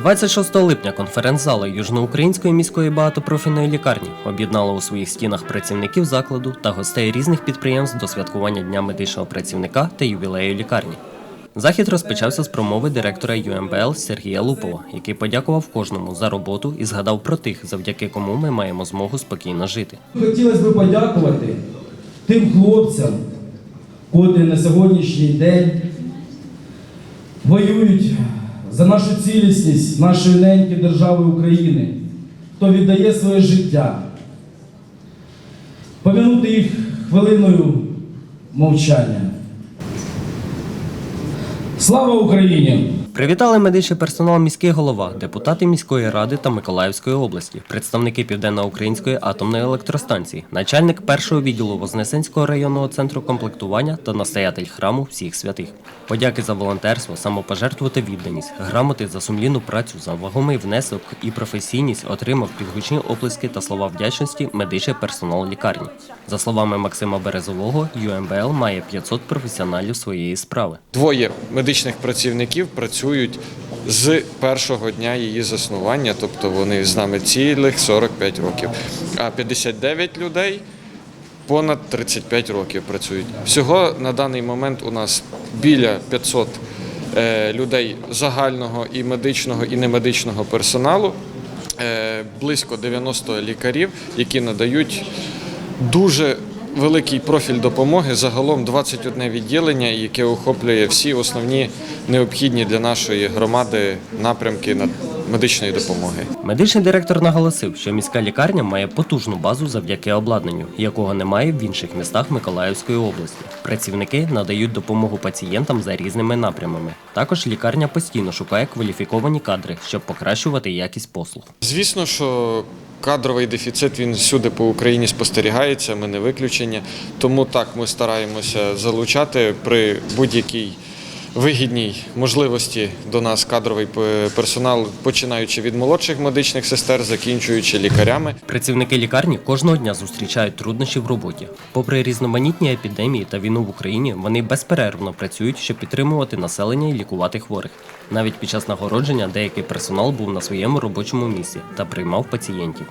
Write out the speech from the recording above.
26 липня конференц-зала Южноукраїнської міської багатопрофільної лікарні об'єднала у своїх стінах працівників закладу та гостей різних підприємств до святкування Дня медичного працівника та ювілею лікарні. Захід розпочався з промови директора ЮМБЛ Сергія Лупова, який подякував кожному за роботу і згадав про тих, завдяки кому ми маємо змогу спокійно жити. Хотілося б подякувати тим хлопцям, котрі на сьогоднішній день воюють за нашу цілісність нашої неньки держави України, хто віддає своє життя. Помянути їх хвилиною мовчання. Слава Україні! Привітали медичний персонал міський голова, депутати міської ради та Миколаївської області, представники Південноукраїнської атомної електростанції, начальник першого відділу Вознесенського районного центру комплектування та настоятель храму всіх святих. Подяки за волонтерство, самопожертву та відданість, грамоти за сумлінну працю, за вагомий внесок і професійність отримав підгучні оплески та слова вдячності медичний персонал лікарні. За словами Максима Березового, ЮМБЛ має 500 професіоналів своєї справи. Двоє медичних працівників працюють з першого дня її заснування, тобто вони з нами цілих 45 років. А 59 людей понад 35 років працюють. Всього на даний момент у нас біля 500 е, людей загального і медичного, і немедичного персоналу, е, близько 90 лікарів, які надають дуже великий профіль допомоги. Загалом 21 відділення, яке охоплює всі основні необхідні для нашої громади напрямки над- медичної допомоги. Медичний директор наголосив, що міська лікарня має потужну базу завдяки обладнанню, якого немає в інших містах Миколаївської області. Працівники надають допомогу пацієнтам за різними напрямами. Також лікарня постійно шукає кваліфіковані кадри, щоб покращувати якість послуг. Звісно, що кадровий дефіцит він всюди по Україні спостерігається, ми не виключення. Тому так ми стараємося залучати при будь-якій вигідній можливості до нас кадровий персонал, починаючи від молодших медичних сестер, закінчуючи лікарями. Працівники лікарні кожного дня зустрічають труднощі в роботі. Попри різноманітні епідемії та війну в Україні, вони безперервно працюють, щоб підтримувати населення і лікувати хворих. Навіть під час нагородження деякий персонал був на своєму робочому місці та приймав пацієнтів.